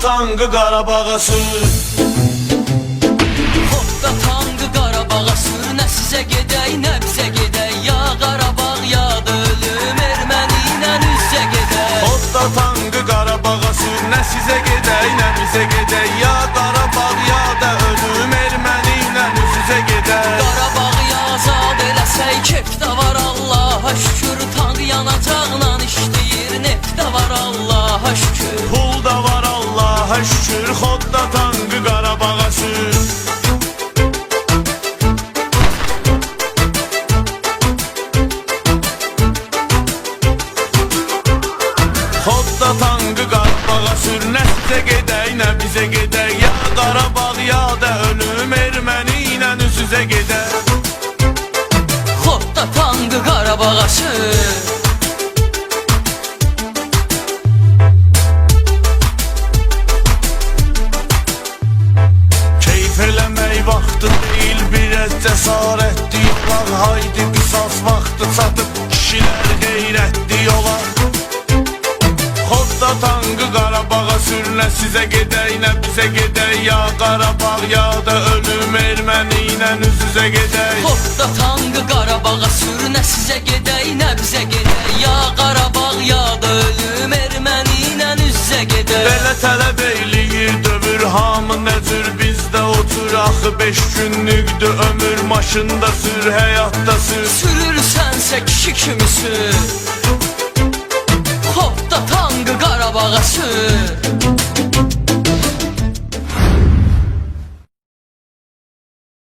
tankı Qarabağa sür. Xodda tankı Qarabağa sür. Nə sizə gedək, nə bizə gedək Ya Qarabağ yadı ölüm Erməni ilə üz-üzə gedək Odda tankı Qarabağa sür. Nə sizə gedək, nə bizə gedək Ya Qarabağ ya da ölüm Erməni ilə üz-üzə gedək Qarabağı azad eləsək Kef də var Allaha şükür. Tank yanacaqla işləyir Neft də var Allaha şükür Xodda tankı Qarabağa sür tankı Qarabağa sür Nə sizə gedək, nə bizə Ya Qarabağ ya da ölüm Erməni ilə üz-üzə gedək tankı Qarabağa Biraz cəsarətli yolar Haydi qisas vaxtı çatıb Kişilər qeyrətli yolar Xodda tankı Qarabağa sür Nə sizə gedək, nə bizə gedək Ya Qarabağ ya da ölüm Erməni ilə üz-üzə gedək Xodda tankı Qarabağa sür Nə sizə gedək, nə bizə gedək Ya Qarabağ ya da ölüm Erməni ilə üz-üzə gedək Belə tələb eyləyir dövür hamı nə cür otur Axı beş günlükdür ömür maşında sür həyatda sür. Sürürsənsə kişi kimi